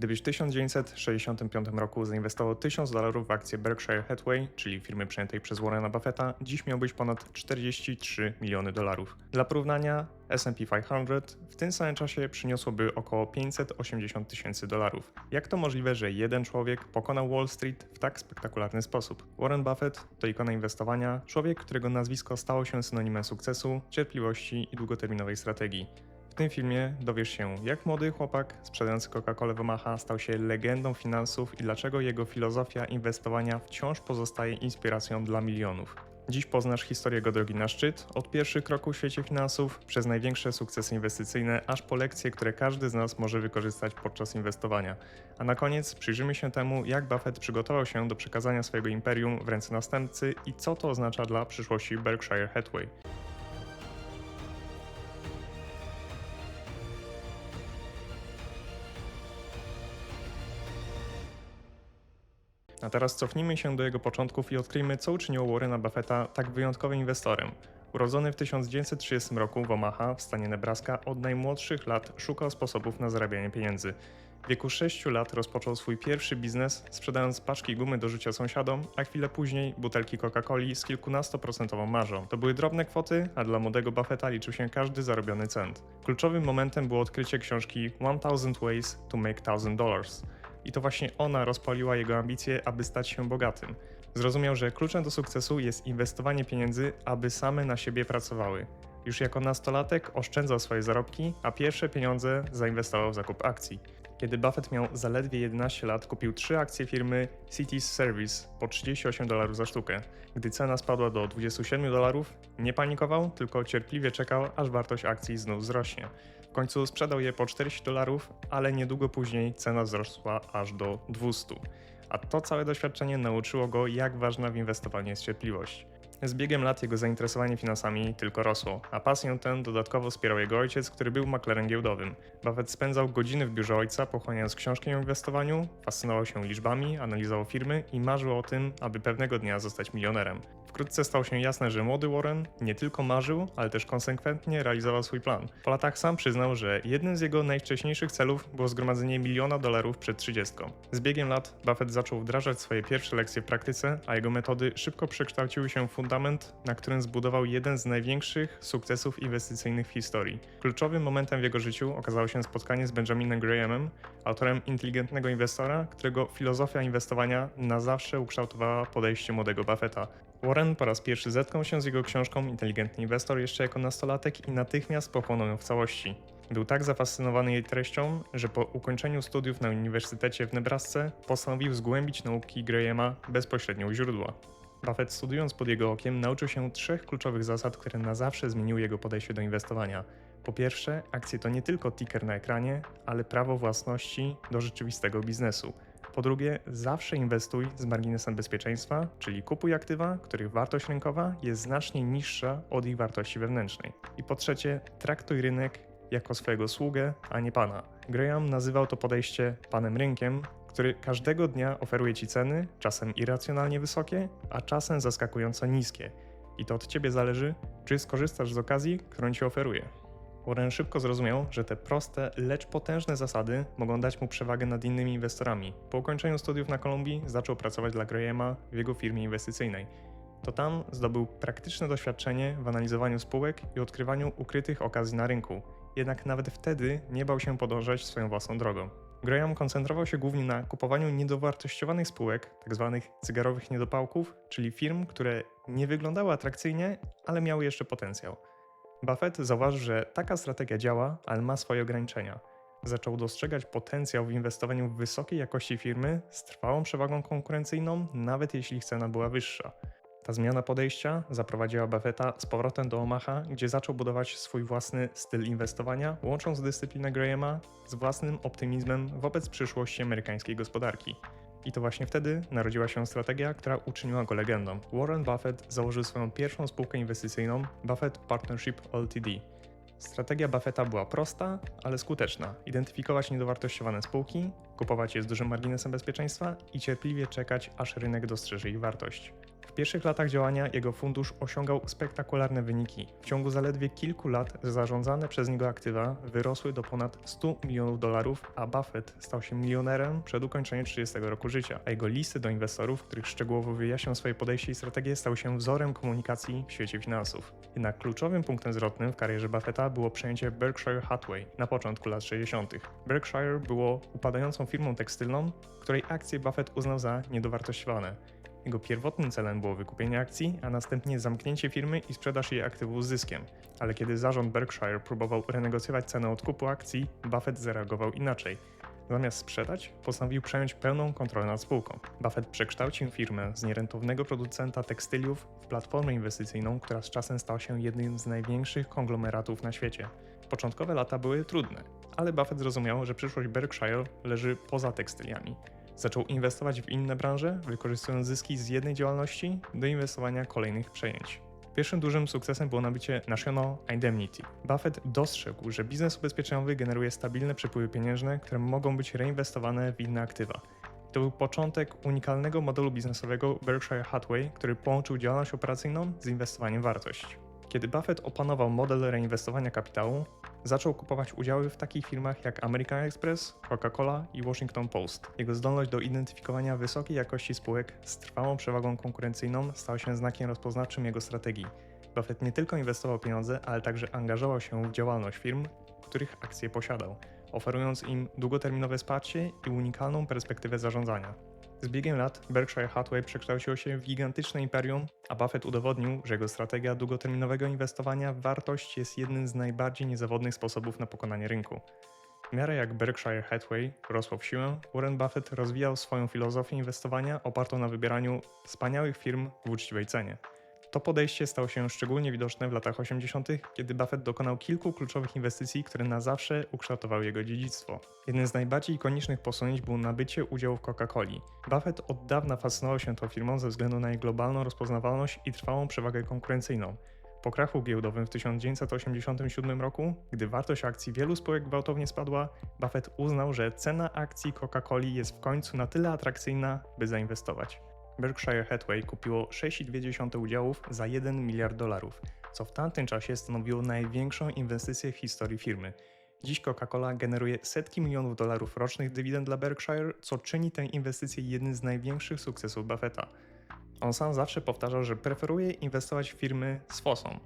Gdybyś w 1965 roku zainwestował 1000 dolarów w akcję Berkshire Hathaway, czyli firmy przejętej przez Warrena Buffetta, dziś miałbyś ponad 43 miliony dolarów. Dla porównania, S&P 500 w tym samym czasie przyniosłoby około 580 tysięcy dolarów. Jak to możliwe, że jeden człowiek pokonał Wall Street w tak spektakularny sposób? Warren Buffett to ikona inwestowania, człowiek, którego nazwisko stało się synonimem sukcesu, cierpliwości i długoterminowej strategii. Tym filmie dowiesz się, jak młody chłopak sprzedający Coca-Colę w Omaha stał się legendą finansów i dlaczego jego filozofia inwestowania wciąż pozostaje inspiracją dla milionów. Dziś poznasz historię jego drogi na szczyt, od pierwszych kroków w świecie finansów, przez największe sukcesy inwestycyjne, aż po lekcje, które każdy z nas może wykorzystać podczas inwestowania. A na koniec przyjrzymy się temu, jak Buffett przygotował się do przekazania swojego imperium w ręce następcy i co to oznacza dla przyszłości Berkshire Hathaway. A teraz cofnijmy się do jego początków i odkryjmy, co uczyniło Warrena Buffetta tak wyjątkowym inwestorem. Urodzony w 1930 roku w Omaha w stanie Nebraska, od najmłodszych lat szukał sposobów na zarabianie pieniędzy. W wieku 6 lat rozpoczął swój pierwszy biznes, sprzedając paczki gumy do życia sąsiadom, a chwilę później butelki Coca-Coli z kilkunastoprocentową marzą. To były drobne kwoty, a dla młodego Buffetta liczył się każdy zarobiony cent. Kluczowym momentem było odkrycie książki 1000 Ways to Make $1000 Dollars. I to właśnie ona rozpaliła jego ambicje, aby stać się bogatym. Zrozumiał, że kluczem do sukcesu jest inwestowanie pieniędzy, aby same na siebie pracowały. Już jako nastolatek oszczędzał swoje zarobki, a pierwsze pieniądze zainwestował w zakup akcji. Kiedy Buffett miał zaledwie 11 lat, kupił trzy akcje firmy Cities Service po 38 dolarów za sztukę. Gdy cena spadła do 27 dolarów, nie panikował, tylko cierpliwie czekał, aż wartość akcji znów wzrośnie. W końcu sprzedał je po 40 dolarów, ale niedługo później cena wzrosła aż do 200. A to całe doświadczenie nauczyło go, jak ważna w inwestowaniu jest cierpliwość. Z biegiem lat jego zainteresowanie finansami tylko rosło, a pasję tę dodatkowo wspierał jego ojciec, który był maklerem giełdowym. Buffett spędzał godziny w biurze ojca, pochłaniając książki o inwestowaniu, fascynował się liczbami, analizował firmy i marzył o tym, aby pewnego dnia zostać milionerem. Wkrótce stało się jasne, że młody Warren nie tylko marzył, ale też konsekwentnie realizował swój plan. Po latach sam przyznał, że jednym z jego najwcześniejszych celów było zgromadzenie miliona dolarów przed 30. Z biegiem lat Buffett zaczął wdrażać swoje pierwsze lekcje w praktyce, a jego metody szybko przekształciły się w fundament, na którym zbudował jeden z największych sukcesów inwestycyjnych w historii. Kluczowym momentem w jego życiu okazało się spotkanie z Benjaminem Grahamem, autorem inteligentnego inwestora, którego filozofia inwestowania na zawsze ukształtowała podejście młodego Buffetta. Warren po raz pierwszy zetknął się z jego książką Inteligentny Inwestor jeszcze jako nastolatek i natychmiast pochłonął ją w całości. Był tak zafascynowany jej treścią, że po ukończeniu studiów na Uniwersytecie w Nebrasce postanowił zgłębić nauki Grahama bezpośrednio u źródła. Buffett studiując pod jego okiem nauczył się trzech kluczowych zasad, które na zawsze zmieniły jego podejście do inwestowania. Po pierwsze, akcje to nie tylko ticker na ekranie, ale prawo własności do rzeczywistego biznesu. Po drugie, zawsze inwestuj z marginesem bezpieczeństwa, czyli kupuj aktywa, których wartość rynkowa jest znacznie niższa od ich wartości wewnętrznej. I po trzecie, traktuj rynek jako swojego sługę, a nie pana. Graham nazywał to podejście panem rynkiem, który każdego dnia oferuje ci ceny, czasem irracjonalnie wysokie, a czasem zaskakująco niskie. I to od ciebie zależy, czy skorzystasz z okazji, którą ci oferuje. Warren szybko zrozumiał, że te proste, lecz potężne zasady mogą dać mu przewagę nad innymi inwestorami. Po ukończeniu studiów na Kolumbii zaczął pracować dla Grahama w jego firmie inwestycyjnej. To tam zdobył praktyczne doświadczenie w analizowaniu spółek i odkrywaniu ukrytych okazji na rynku. Jednak nawet wtedy nie bał się podążać swoją własną drogą. Graham koncentrował się głównie na kupowaniu niedowartościowanych spółek, tzw. cygarowych niedopałków, czyli firm, które nie wyglądały atrakcyjnie, ale miały jeszcze potencjał. Buffett zauważył, że taka strategia działa, ale ma swoje ograniczenia. Zaczął dostrzegać potencjał w inwestowaniu w wysokiej jakości firmy z trwałą przewagą konkurencyjną, nawet jeśli cena była wyższa. Ta zmiana podejścia zaprowadziła Buffetta z powrotem do Omaha, gdzie zaczął budować swój własny styl inwestowania, łącząc dyscyplinę Grahama z własnym optymizmem wobec przyszłości amerykańskiej gospodarki. I to właśnie wtedy narodziła się strategia, która uczyniła go legendą. Warren Buffett założył swoją pierwszą spółkę inwestycyjną Buffett Partnership Ltd. Strategia Buffetta była prosta, ale skuteczna. Identyfikować niedowartościowane spółki, kupować je z dużym marginesem bezpieczeństwa i cierpliwie czekać, aż rynek dostrzeże ich wartość. W pierwszych latach działania jego fundusz osiągał spektakularne wyniki. W ciągu zaledwie kilku lat zarządzane przez niego aktywa wyrosły do ponad 100 milionów dolarów, a Buffett stał się milionerem przed ukończeniem 30 roku życia, a jego listy do inwestorów, w których szczegółowo wyjaśniał swoje podejście i strategie, stał się wzorem komunikacji w świecie finansów. Jednak kluczowym punktem zwrotnym w karierze Buffetta było przejęcie Berkshire Hathaway na początku lat 60. Berkshire było upadającą firmą tekstylną, której akcje Buffett uznał za niedowartościowane. Jego pierwotnym celem było wykupienie akcji, a następnie zamknięcie firmy i sprzedaż jej aktywów z zyskiem. Ale kiedy zarząd Berkshire próbował renegocjować cenę odkupu akcji, Buffett zareagował inaczej. Zamiast sprzedać, postanowił przejąć pełną kontrolę nad spółką. Buffett przekształcił firmę z nierentownego producenta tekstyliów w platformę inwestycyjną, która z czasem stała się jednym z największych konglomeratów na świecie. Początkowe lata były trudne, ale Buffett zrozumiał, że przyszłość Berkshire leży poza tekstyliami. Zaczął inwestować w inne branże, wykorzystując zyski z jednej działalności do inwestowania kolejnych przejęć. Pierwszym dużym sukcesem było nabycie National Indemnity. Buffett dostrzegł, że biznes ubezpieczeniowy generuje stabilne przepływy pieniężne, które mogą być reinwestowane w inne aktywa. To był początek unikalnego modelu biznesowego Berkshire Hathaway, który połączył działalność operacyjną z inwestowaniem w wartość. Kiedy Buffett opanował model reinwestowania kapitału, zaczął kupować udziały w takich firmach jak American Express, Coca-Cola i Washington Post. Jego zdolność do identyfikowania wysokiej jakości spółek z trwałą przewagą konkurencyjną stała się znakiem rozpoznawczym jego strategii. Buffett nie tylko inwestował pieniądze, ale także angażował się w działalność firm, których akcje posiadał, oferując im długoterminowe wsparcie i unikalną perspektywę zarządzania. Z biegiem lat Berkshire Hathaway przekształciło się w gigantyczne imperium, a Buffett udowodnił, że jego strategia długoterminowego inwestowania w wartość jest jednym z najbardziej niezawodnych sposobów na pokonanie rynku. W miarę jak Berkshire Hathaway rosło w siłę, Warren Buffett rozwijał swoją filozofię inwestowania opartą na wybieraniu wspaniałych firm w uczciwej cenie. To podejście stało się szczególnie widoczne w latach 80., kiedy Buffett dokonał kilku kluczowych inwestycji, które na zawsze ukształtowały jego dziedzictwo. Jednym z najbardziej ikonicznych posunięć było nabycie udziału w Coca-Coli. Buffett od dawna fascynował się tą firmą ze względu na jej globalną rozpoznawalność i trwałą przewagę konkurencyjną. Po krachu giełdowym w 1987 roku, gdy wartość akcji wielu spółek gwałtownie spadła, Buffett uznał, że cena akcji Coca-Coli jest w końcu na tyle atrakcyjna, by zainwestować. Berkshire Hathaway kupiło 6,2 udziałów za 1 miliard dolarów, co w tamtym czasie stanowiło największą inwestycję w historii firmy. Dziś Coca-Cola generuje setki milionów dolarów rocznych dywidend dla Berkshire, co czyni tę inwestycję jednym z największych sukcesów Buffetta. On sam zawsze powtarzał, że preferuje inwestować w firmy z fosą,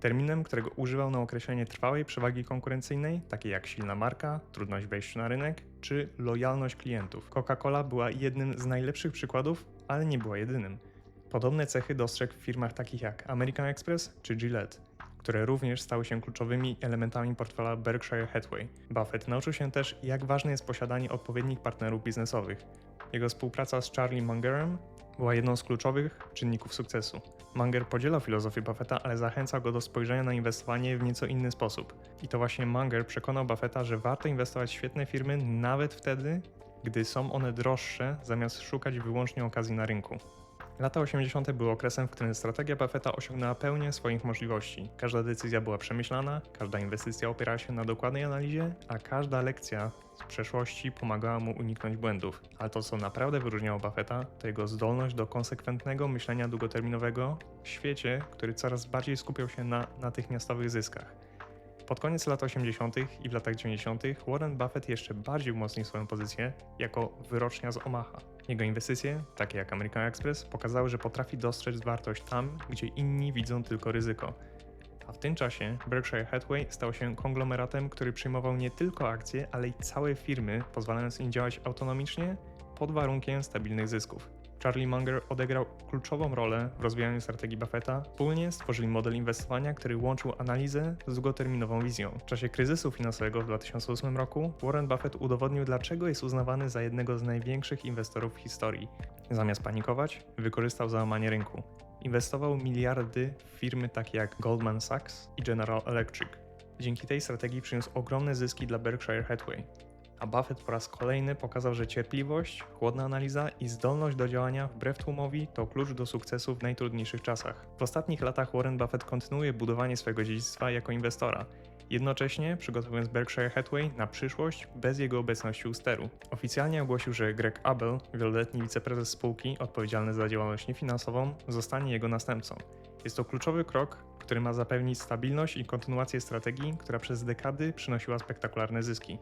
terminem, którego używał na określenie trwałej przewagi konkurencyjnej, takiej jak silna marka, trudność wejścia na rynek czy lojalność klientów. Coca-Cola była jednym z najlepszych przykładów, ale nie była jedynym. Podobne cechy dostrzegł w firmach takich jak American Express czy Gillette, które również stały się kluczowymi elementami portfela Berkshire Hathaway. Buffett nauczył się też, jak ważne jest posiadanie odpowiednich partnerów biznesowych. Jego współpraca z Charlie Mungerem była jedną z kluczowych czynników sukcesu. Munger podzielał filozofię Buffetta, ale zachęcał go do spojrzenia na inwestowanie w nieco inny sposób. I to właśnie Munger przekonał Buffetta, że warto inwestować w świetne firmy nawet wtedy, gdy są one droższe, zamiast szukać wyłącznie okazji na rynku. Lata 80. były okresem, w którym strategia Buffetta osiągnęła pełnię swoich możliwości. Każda decyzja była przemyślana, każda inwestycja opierała się na dokładnej analizie, a każda lekcja z przeszłości pomagała mu uniknąć błędów. Ale to, co naprawdę wyróżniało Buffetta, to jego zdolność do konsekwentnego myślenia długoterminowego w świecie, który coraz bardziej skupiał się na natychmiastowych zyskach. Pod koniec lat 80. i w latach 90. Warren Buffett jeszcze bardziej umocnił swoją pozycję jako wyrocznia z Omaha. Jego inwestycje, takie jak American Express, pokazały, że potrafi dostrzec wartość tam, gdzie inni widzą tylko ryzyko. A w tym czasie Berkshire Hathaway stał się konglomeratem, który przyjmował nie tylko akcje, ale i całe firmy, pozwalając im działać autonomicznie pod warunkiem stabilnych zysków. Charlie Munger odegrał kluczową rolę w rozwijaniu strategii Buffetta. Wspólnie stworzyli model inwestowania, który łączył analizę z długoterminową wizją. W czasie kryzysu finansowego w 2008 roku Warren Buffett udowodnił, dlaczego jest uznawany za jednego z największych inwestorów w historii. Zamiast panikować, wykorzystał załamanie rynku. Inwestował miliardy w firmy takie jak Goldman Sachs i General Electric. Dzięki tej strategii przyniósł ogromne zyski dla Berkshire Hathaway a Buffett po raz kolejny pokazał, że cierpliwość, chłodna analiza i zdolność do działania wbrew tłumowi to klucz do sukcesu w najtrudniejszych czasach. W ostatnich latach Warren Buffett kontynuuje budowanie swojego dziedzictwa jako inwestora. jednocześnie przygotowując Berkshire Hathaway na przyszłość bez jego obecności u steru. Oficjalnie ogłosił, że Greg Abel, wieloletni wiceprezes spółki odpowiedzialny za działalność niefinansową, zostanie jego następcą. Jest to kluczowy krok, który ma zapewnić stabilność i kontynuację strategii, która przez dekady przynosiła spektakularne zyski.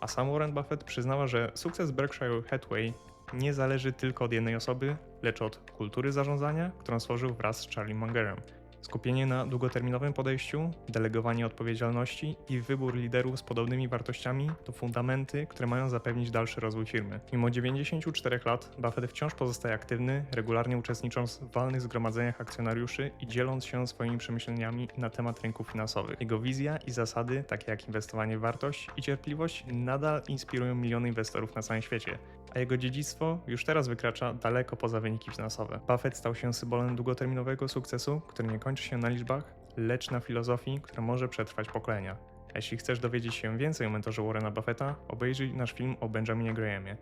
A sam Warren Buffett przyznała, że sukces Berkshire Hathaway nie zależy tylko od jednej osoby, lecz od kultury zarządzania, którą stworzył wraz z Charlie Mungerem. Skupienie na długoterminowym podejściu, delegowanie odpowiedzialności i wybór liderów z podobnymi wartościami to fundamenty, które mają zapewnić dalszy rozwój firmy. Mimo 94 lat, Buffett wciąż pozostaje aktywny, regularnie uczestnicząc w walnych zgromadzeniach akcjonariuszy i dzieląc się swoimi przemyśleniami na temat rynków finansowych. Jego wizja i zasady, takie jak inwestowanie w wartość i cierpliwość, nadal inspirują miliony inwestorów na całym świecie a jego dziedzictwo już teraz wykracza daleko poza wyniki finansowe. Buffett stał się symbolem długoterminowego sukcesu, który nie kończy się na liczbach, lecz na filozofii, która może przetrwać pokolenia. Jeśli chcesz dowiedzieć się więcej o mentorze Warrena Buffetta, obejrzyj nasz film o Benjaminie Grahamie.